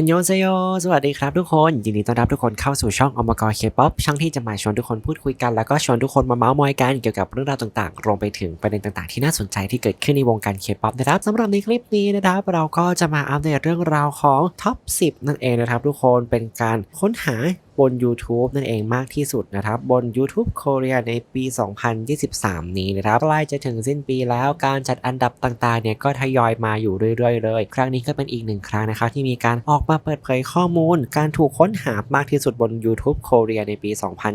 คันโยเซโยสวัสดีครับทุกคนยินดีต้อนรับทุกคนเข้าสู่ช่องอมกรเคป๊อปช่องที่จะมาชวนทุกคนพูดคุยกัน แล้วก็ชวนทุกคนมาเมาส์มอยกันเกี่ยวกับเรื่องราวต่างๆ รวมไปถึงประเด็นต่างๆ ที่น่าสนใจที่เกิดขึ้นในวงการเคป๊อปนะครับสำหรับในคลิปนี้นะครับเราก็จะมาอัปเดตเรื่องราวของท็อป 10 นั่นเองนะครับทุกคนเป็นการค้นหาบน YouTube นั่นเองมากที่สุดนะครับ บน YouTube Korea ในปี 2023 นี้นะครับใกล้จะถึงสิ้นปีแล้วการจัดอันดับต่างๆเนี่ยก็ทยอยมาอยู่เรื่อยๆเลย ครั้งนี้ก็เป็นอีกหนึ่งครั้งนะครับที่มีการออกมาเปิดเผยข้อมูล การถูกค้นหามากที่สุดบน YouTube Korea ในปี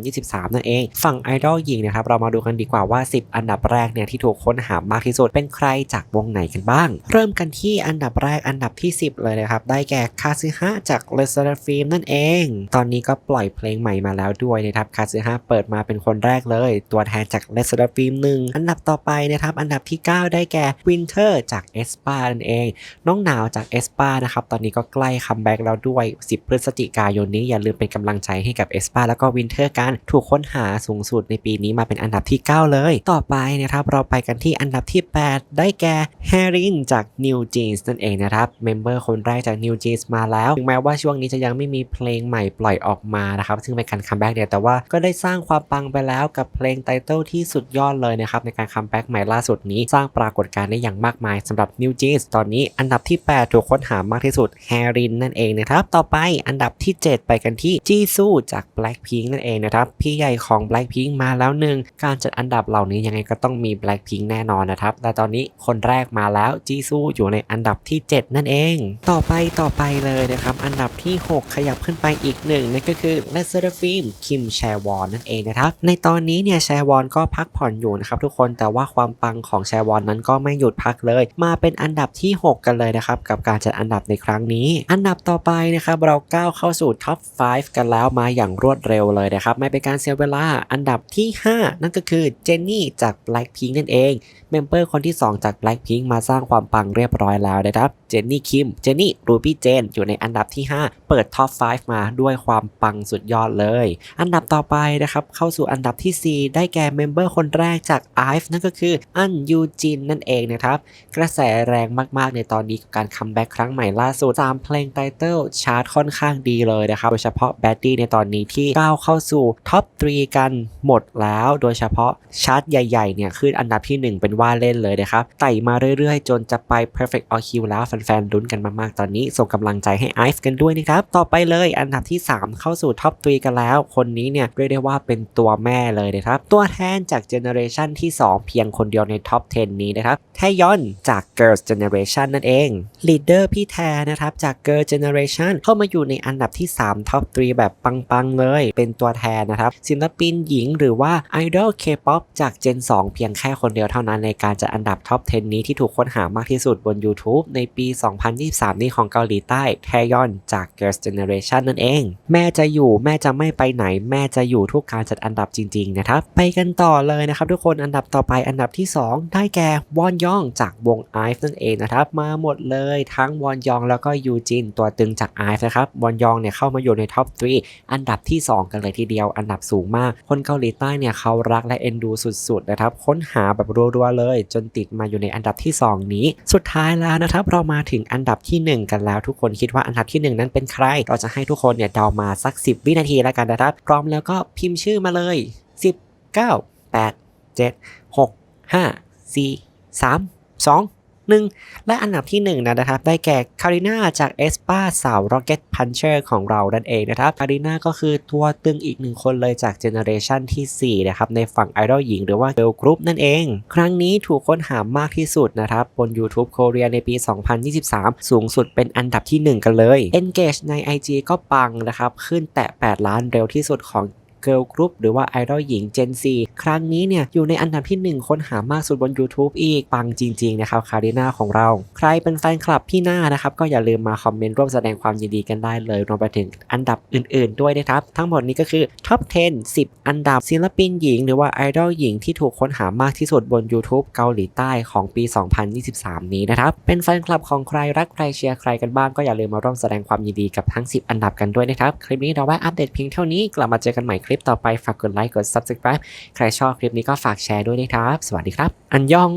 2023 นั่นเอง ฝั่งไอดอลหญิงนะครับเรามาดูกันดีกว่าว่า 10 อันดับแรกเนี่ยที่ถูกค้นหามากที่สุดเป็นใครจากวงไหนกันบ้าง เริ่มกันที่อันดับแรกอันดับที่ 10 เลยนะครับได้แก่คาซึฮะจาก l e s e r f i l m นั่นเอง ตอนนี้ก็ปล่อยเพลงใหม่มาแล้วด้วยนะครับคาซึฮะเปิดมาเป็นคนแรกเลย ตัวแทนจาก l e s e r f i l m หนึ่งอันดับต่อไปนะครับ อันดับที่ 9 ได้แก่ Winter จาก e s p a นั่นเอง น้องหนาวจาก e s p a นะครับ ตอนนี้ก็ใกล้คัมแบ็กแล้วด้วย 10 พฤศจิกายนนี้อย่าลืมเป็นกำลังใจให้กับ e s p a แล้วก็ Winter กันถูกค้นหาสูงสุดในปีนี้มาเป็นอันดับที่ 9 เลย ต่อไปนะครับเราไปกันที่อันดับที่ 8 ได้แก่ h a r i n จาก New Jeans นั่นเองนะครับเมมเบอร์คนแรกจาก New Jeans มาแล้วถึงแม้ว่าช่วงนี้จะยังไม่มีเพลงใหม่ปล่อยออกมานะครับซึ่งเป็นการคัมแบ็กเนี่ยแต่ว่าก็ได้สร้างความปังไปแล้วกับเพลงไตเติลที่สุดยอดเลยนะครับในการคัมแบ็กใหม่ล่าสุดนี้ สร้างปรากฏการณ์ได้อย่างมากมายสำหรับ New Jeans ตอนนี้อันดับที่ 8 ถูกค้นหามากที่สุด h a r i n นั่นเองนะครับต่อไปอันดับที่ 7 ไปกันที่จีซูจาก Blackpink นั่นเองนะครับพี่ใหญ่ของ Blackpink มาแล้วหนึ่งการจัดอันดับเหล่านี้ยังไงก็ต้องมี Blackpink แน่นอนนะครับแต่ตอนนี้คนแรกมาแล้วจีซูอยู่ในอันดับที่ 7 นั่นเอง ต่อไปต่อไปเลยนะครับอันดับที่ 6 ขยับขึ้นไปอีกหนึ่งนั่นก็คือ l e s s e r f i l m คิมแชวอนนั่นเองนะครับ ในตอนนี้เนี่ยแชวอนก็พักผ่อนอยู่นะครับทุกคนแต่ว่าความปังของแชวอนนั้นก็ไม่หยุดพักเลย มาเป็นอันดับที่ 6 กันเลยนะครับ กับการจัดอันดับในครั้งนี้ อันดับต่อไปนะครับเราก้าวเข้าสู่ท็อป 5 กันแล้วมาอย่างรวดเร็วเลยนะครับ ไม่เป็นการเสียเวลาอันดับที่ 5 นั่นก็คือเจนนี่จาก Blackpink นั่นเองเมมเบอร์คนที่ 2 จาก Blackpink มาสร้างความปังเรียบร้อยแล้วนะครับเจนนี่คิมเจนนี่รูบี้เจนอยู่ในอันดับที่ 5 เปิดท็อป 5 มาด้วยความปังสุดยอดเลย อันดับต่อไปนะครับ เข้าสู่อันดับที่ 4 ได้แก่เมมเบอร์คนแรกจาก IVE นั่นก็คืออันยูจินนั่นเองนะครับ กระแสแรงมากๆในตอนนี้กับการคัมแบ็กครั้งใหม่ล่าสุด3เพลงไตเติลชาร์ตค่อนข้างดีเลยนะครับ โดยเฉพาะ b a d d y ในตอนนี้ที่ก้าวเข้าสู่ท็อป3กันหมดแล้ว โดยเฉพาะชาร์ตใหญ่ๆเนี่ยขึ้นอันดับที่ 1 เป็นว่าเล่นเลยนะครับไต่มาเรื่อยๆ จนจะไป perfect all kill แล้วแฟนๆลุ้นกันมากๆตอนนี้ส่งกำลังใจให้ IVE กันด้วยนะครับต่อไปเลยอันดับที่ 3 เข้าสู่ท็อป3กันแล้ว คนนี้เนี่ยเรียกได้ว่าเป็นตัวแม่เลยนะครับ ตัวแทนจากเจเนอเรชันที่ 2 เพียงคนเดียวในท็อป 10 นี้นะครับแทยอนจาก Girls Generation นั่นเองลีดเดอร์พี่แทนะครับจาก Girl Generation เข้ามาอยู่ในอันดับที่ 3 ท็อป3แบบปังๆเลย เป็นตัวแทนนะครับศิลปินหญิงหรือว่าไอดอลเคป๊อปจาก Gen 2 เพียงแค่คนเดียวเท่านั้นในการจัดอันดับท็อป 10 นี้ที่ถูกค้นหามากที่สุดบน YouTube ในปี 2023 นี้ของเกาหลีใต้แทยอนจาก Girls Generation นั่นเอง แม่จะอยู่ แม่จะไม่ไปไหน แม่จะอยู่ทุกการจัดอันดับจริงๆนะครับไปกันต่อเลยนะครับทุกคนอันดับต่อไปอันดับที่ 2 ได้แก่วอนยองจากวง IVE นั่นเองนะครับมาหมดเลยทั้งวอนยองแล้วก็ยูจินตัวตึงจาก IVE นะครับวอนยองเนี่ยเข้ามาอยู่ในท็อป3อันดับที่ 2 กันเลยทีเดียว อันดับสูงมาก คนเกาหลีใต้เนี่ยเขารักและเอ็นดูสุดๆนะครับค้นหาแบบรัวๆเลย จนติดมาอยู่ในอันดับที่ 2 นี้ สุดท้ายแล้วนะครับเรามาถึงอันดับที่ 1 กันแล้วทุกคนคิดว่าอันดับที่ 1 นั้นเป็นใคร เราจะให้ทุกคนเนี่ยเดามาสัก10 วินาทีแล้วกันนะครับ พร้อมแล้วก็พิมพ์ชื่อมาเลย 10 9 8 7 6 5 4 3 2 1และอันดับที่1นนะครับได้แก่คาริน่าจากเอสปาสาว Rocket Puncher ของเรานั่นเองนะครับคาริน่าก็คือตัวตึงอีกหนึ่งคนเลยจากเจเนอเรชันที่4นะครับในฝั่งไอดอลหญิงหรือว่าเกิลกรุ๊ปนั่นเอง ครั้งนี้ถูกค้นหามากที่สุดนะครับบน YouTube โคเรียในปี 2023 สูงสุดเป็นอันดับที่ 1 กันเลย Engage ใน IG ก็ปังนะครับขึ้นแตะ 8 ล้านเร็วที่สุดของ Girl Group หรือว่าไอดอลหญิง Gen Z ครั้งนี้เนี่ยอยู่ในอันดับที่ 1 ค้นหามากสุดบน YouTube อีก ปังจริงๆนะครับคาริน่าของเรา ใครเป็นแฟนคลับพี่หน้านะครับ ก็อย่าลืมมาคอมเมนต์ร่วมแสดงความยินดีกันได้เลยรวมไปถึงอันดับอื่นๆด้วยนะครับ ทั้งหมดนี้ก็คือท็อป 10 10 อันดับศิลปินหญิง หรือว่าไอดอลหญิงที่ถูกค้นหามากที่สุดบน YouTube เกาหลีใต้ของปี 2023 นี้นะครับเป็นแฟนคลับของใครรักใครเชียร์ใครกันบ้างก็อย่าลืมมาร่วมแสดงความยินดีกับทั้ง 10 อันดับกันด้วยนะครับคลิปนี้เราไว้อัปเดตเพียงเท่านี้กลับมาเจอกันใหม่คลิปต่อไปฝากกดไลค์กด subscribe ใครชอบคลิปนี้ก็ฝากแชร์ด้วยนะครับ สวัสดีครับ อันยอง